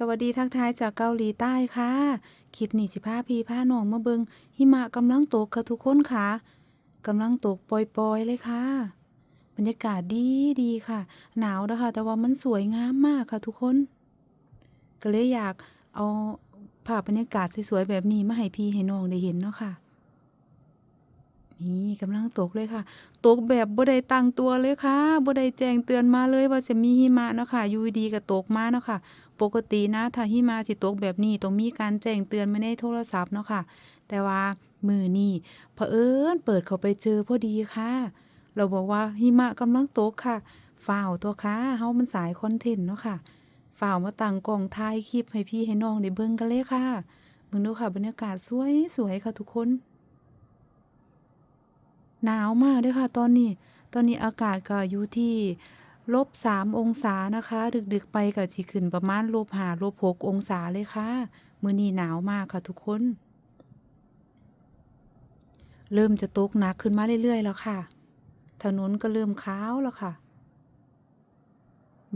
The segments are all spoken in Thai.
สวัสดีทักทายจากเกาหลีใต้ค่ะ คลิปนี้สิพาพีผ้าหนองมาเบิงหิมะกำลังตกค่ะทุกคนค่ะกำลังตกปล่อยๆเลยค่ะ บรรยากาศดีดีค่ะ หนาวนะคะ แต่ว่ามันสวยงามมากค่ะทุกคน ก็เลยอยากเอาภาพบรรยากาศสวยๆแบบนี้มาให้พี่ให้น้องได้เห็นเนาะค่ะ นี่กำลังตกเลยค่ะ ตกแบบบ่ได้ตั้งตัวเลยค่ะบ่ได้แจ้งเตือนมาเลยว่าจะมีหิมะเนาะค่ะอยู่ดีก็ตกมาเนาะค่ะ ปกตินะถ้าหิมะสิตกแบบนี้ต้องมีการแจ้งเตือนมาในโทรศัพท์เนาะค่ะ แต่ว่ามือนี่เผอิญเปิดเข้าไปเจอพอดีค่ะ เราบอกว่าหิมะกำลังตกค่ะฝ่าวตัวค่ะเฮามันสายคอนเทนต์เนาะค่ะฝ่าวมาตั้งกล้องถ่ายคลิปให้พี่ให้น้องได้เบิ่งกันเลยค่ะเบิ่งดูค่ะบรรยากาศสวยสวยค่ะทุกคน หนาวมากด้วยค่ะ ตอนนี้ ตอนนี้อากาศก็อยู่ที่ลบสามองศานะคะ ดึกๆไปก็สิขึ้นประมาณลบห้าลบหกองศาเลยค่ะมื้อนี้หนาวมากค่ะทุกคน เริ่มจะตกหนักขึ้นมาเรื่อยๆ แล้วค่ะ ถนนก็เริ่มขาวแล้วค่ะ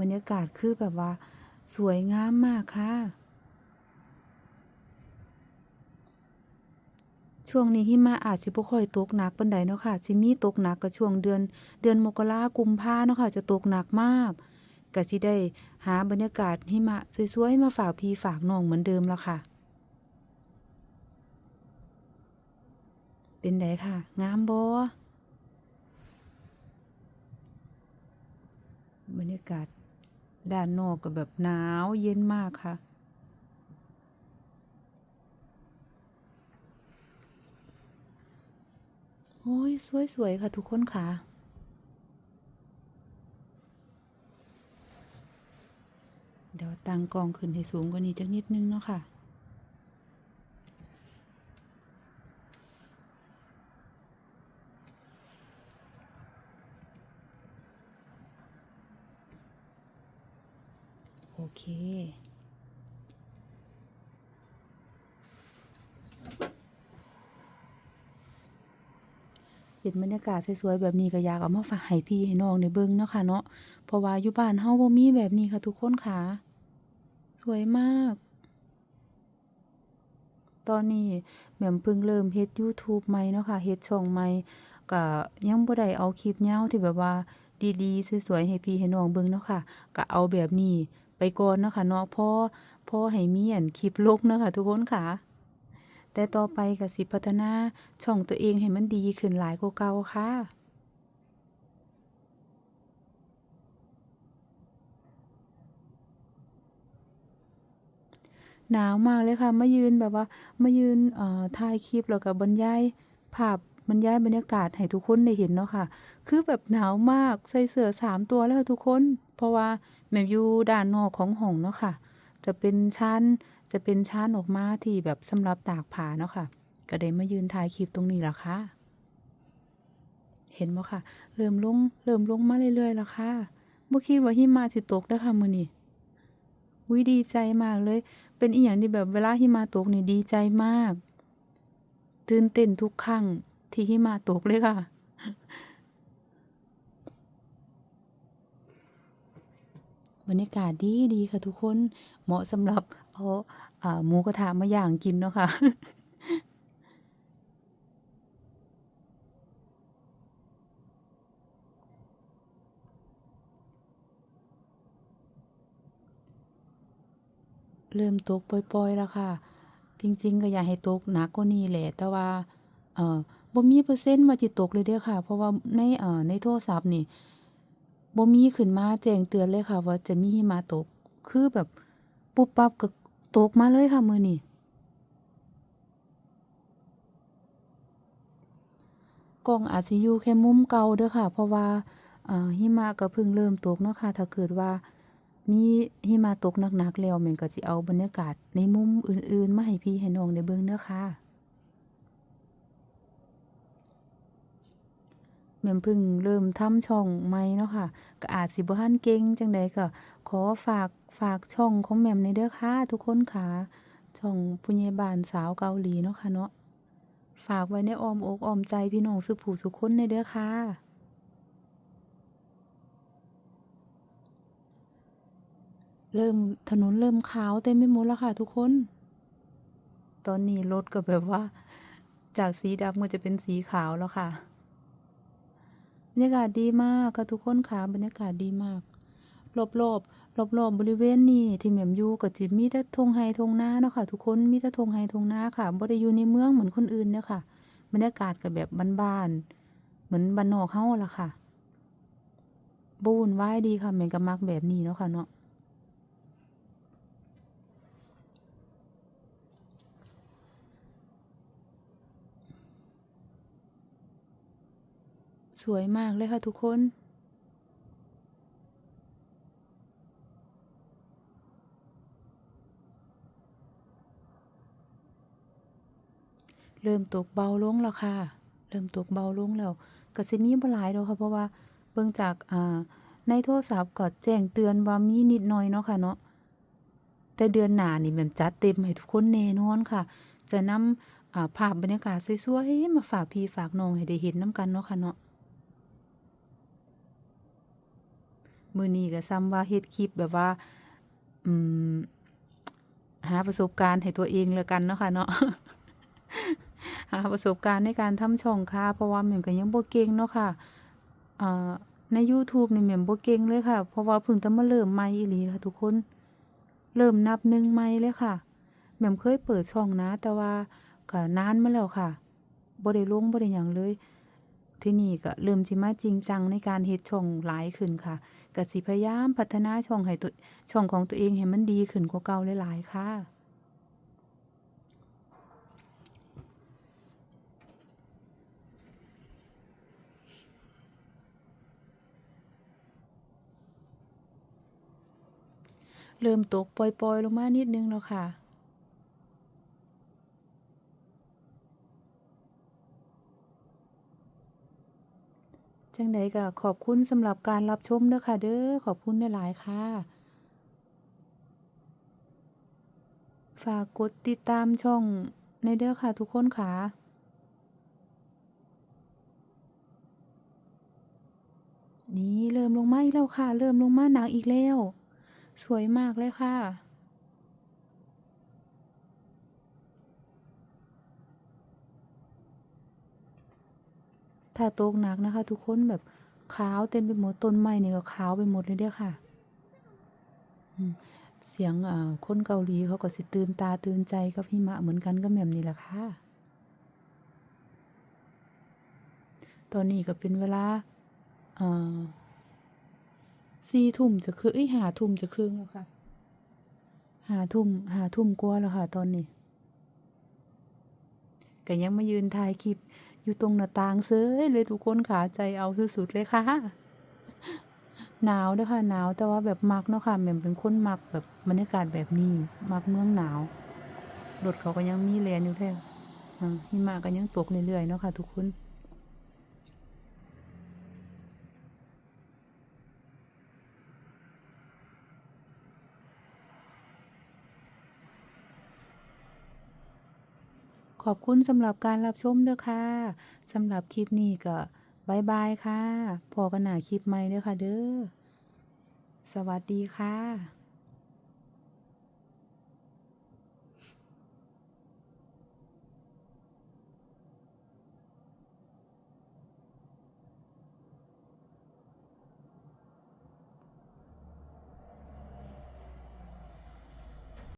บรรยากาศคือแบบว่า สวยงามมากค่ะ ช่วงนี้หิมะอาจสิบ่ค่อยตกหนักปานใดเนาะค่ะสิมีตกหนักก็ช่วงเดือน เดือนมกรากุมภาเนาะค่ะ จะตกหนักมากก็สิได้หาบรรยากาศหิมะสวยๆมาฝากพี่ฝากน้องเหมือนเดิมแล้วค่ะ เป็นไดค่ะ งามบ่บรรยากาศด้านนอกก็แบบหนาวเย็นมากค่ะ โอ้ย สวย ๆ ค่ะ ทุกคนค่ะ เดี๋ยวตั้งกองขึ้นให้สูงกว่านี้จักนิดนึงเนาะค่ะโอเค เห็นบรรยากาศสวยๆแบบนี้ก็อยากเอามาฝากให้พี่ให้น้องได้เบิ่งเนาะค่ะเนาะเพราะว่าอยู่บ้านเฮาบ่มีแบบนี้ค่ะทุกคนค่ะ สวยมาก ตอนนี้แหม่มเพิ่งเริ่มเฮ็ด YouTube ใหม่เนาะค่ะเฮ็ดช่องใหม่ก็ยังบ่ได้เอาคลิปยาวที่แบบว่าดีๆสวยๆให้พี่ให้น้องเบิ่งเนาะค่ะก็เอาแบบนี้ไปก่อนเนาะค่ะเนาะพอพอให้มีอันคลิปลงเนาะค่ะทุกคนค่ะ แต่ต่อไปก็สิพัฒนาช่องตัวเองให้มันดีขึ้นหลายกว่าเก่าค่ะหนาวมากเลยค่ะ มายืนแบบว่า มายืนเอ่อถ่ายคลิปแล้วก็บรรยายภาพบรรยายบรรยากาศให้ทุกคนได้เห็นเนาะค่ะ คือแบบหนาวมากใส่เสื้อสามตัวแล้วทุกคน เพราะว่าแม่มอยู่ด้านนอกของห้องเนาะค่ะ จะเป็นชั้น จะเป็นชั้นออกมาที่แบบสำหรับตากผ้าเนาะค่ะ ก็ได้มายืนถ่ายคลิปตรงนี้ละค่ะ เห็นบ่ค่ะ เริ่มลงเริ่มลงมาเรื่อยๆแล้วค่ะบ่คิดว่าหิมะสิตกเด้อค่ะมื้อนี้อุ๊ยดีใจมากเลย เป็นอีหยังที่แบบเวลาหิมะตกนี่ดีใจมาก ตื่นเต้นทุกครั้งที่หิมะตกเลยค่ะบรรยากาศดีดีค่ะทุกคน เหมาะสำหรับ เอาหมูกระทะมาย่างกินเนาะค่ะเริ่มตกปล่อยๆแล้วค่ะ จริง ๆ ก็อยากให้ตกหนักกว่านี้แหละ แต่ว่า เอ่อบ่มีเปอร์เซ็นต์ว่าจิตกเลยเด้อค่ะ เพราะว่าในเอ่อในโทรศัพท์นี่บ่มีขึ้นมาแจ้งเตือนเลยค่ะ ว่าจะมีหิมะตก คือแบบปุ๊บปั๊บก็ ตกมาเลยค่ะมือนี่กล้องอาจจะอยู่แค่มุมเก่าเด้อค่ะ เพราะว่าหิมะก็เพิ่งเริ่มตกเนาะค่ะ ถ้าเกิดว่ามีหิมะตกหนักๆแล้วมันก็จะเอาบรรยากาศในมุมอื่นๆ มาให้พี่ให้น้องได้เบิ่งเด้อค่ะ แม่พิ่งเริ่มทำช่องใหม่เนาะค่ะก็อาจสิบ่ทันเก่งจังใดก็ขอฝากฝากช่องของแหม่มหน่อยเด้อค่ะทุกคนค่ะช่องผู้ใหญ่บ้านสาวเกาหลีเนาะค่ะเนาะฝากไว้ในอ้อมอกอ้อมใจพี่น้องสุผู้สุคนหน่อยเด้อค่ะเริ่มถนนเริ่มขาวเต็มไปหมดแล้วค่ะทุกคน ตอนนี้รถก็แบบว่า จากสีดำก็จะเป็นสีขาวแล้วค่ะ บรรยากาศดีมากค่ะทุกคนค่ะบรรยากาศดีมากรอบรอบรอบรอบบริเวณนี้ที่แหม่มอยู่ก็จะมีแต่ทงไฮทงนาเนาะค่ะ ทุกคนมีแต่ทงไฮทงนาค่ะบ่ได้อยู่ในเมืองเหมือนคนอื่นเนี่ยค่ะบรรยากาศก็แบบบ้านๆเหมือนบ้านนอกเฮาล่ะค่ะบ่วุ่นวายดีค่ะแม่นก็มักแบบนี้เนาะค่ะเนาะ สวยมากเลยค่ะทุกคน เริ่มตกเบาลงแล้วค่ะ เริ่มตกเบาลงแล้วก็สิมีบ่หลายดอกค่ะเพราะว่าเบิ่งจากอ่าในโทรศัพท์ก็แจ้งเตือนว่ามีนิดหน่อยเนาะค่ะเนาะแต่เดือนหน้านี่แหม่มจัดเต็มให้ทุกคนแน่นอนค่ะ จะนำภาพบรรยากาศสวยๆมาฝากพี่ฝากน้องให้ได้เห็นน้ำกันเนาะค่ะเนาะ มือนี้ก็ซ้ำว่าเฮ็ดคลิปแบบว่า อืม หาประสบการณ์ให้ตัวเองแล้วกันเนาะค่ะเนาะหาประสบการณ์ในการทำช่องค่ะ เพราะว่าแหม่มก็ยังบ่เก่งเนาะค่ะอ่าในยูทูบนี่แหม่มบ่เก่งเลยค่ะ เพราะว่าเพิ่งจะมาเริ่มใหม่อีหลีค่ะ ทุกคน เริ่มนับหนึ่งใหม่เลยค่ะแหม่มเคยเปิดช่องนะ แต่ว่าก็นานมาแล้วค่ะบ่ได้ลงบ่ได้หยังเลย ที่นี้ก็เริ่มสิมาจริงจังในการเฮ็ดช่องหลายขึ้นค่ะก็สิพยายามพัฒนาช่องให้ตัวช่องของตัวเองให้มันดีขึ้นกว่าเก่าหลายๆค่ะเริ่มตกปล่อยๆ ลงมานิดนึงแล้วค่ะ จังใดก็ขอบคุณสำหรับการรับชมเด้อค่ะเด้อขอบคุณหลายๆค่ะ ฝากกดติดตามช่องในเด้อค่ะทุกคนค่ะนี่เริ่มลงมาอีกแล้วค่ะ เริ่มลงมาหนักอีกแล้ว สวยมากเลยค่ะ ถ้าตกหนักนะคะ ทุกคนแบบขาวเต็มไปหมดต้นไม้นี่ก็ขาวไปหมดเลยเด้อค่ะเสียงคนเกาหลีเขาก็สิตื่นตาตื่นใจกับหิมะเหมือนกันกับแหม่มนี่แหละค่ะ ตอนนี้ก็เป็นเวลาสี่ทุ่มจะคือเอ้ยหาทุ่มจะครึ่งแล้วค่ะหาทุ่มหาทุ่มกว่าแล้วค่ะ ตอนนี้ก็ยังมายืนถ่ายคลิป อยู่ตรงหน้าต่างเซ้ยเลยทุกคนขาใจเอาสุดๆเลยค่ะ หนาวด้วยค่ะหนาวแต่ว่าแบบมักเนาะค่ะแหม่มเป็นคนมักแบบบรรยากาศแบบนี้มักเมืองหนาวรถเขาก็ยังมีแลนอยู่แท้หิมะก็ยังตกเรื่อยๆเนาะค่ะทุกคน ขอบคุณสำหรับการรับชมเด้อค่ะสำหรับคลิปนี้ก็บายบายค่ะ พอกันหนาคลิปใหม่เด้อค่ะเด้อ สวัสดีค่ะ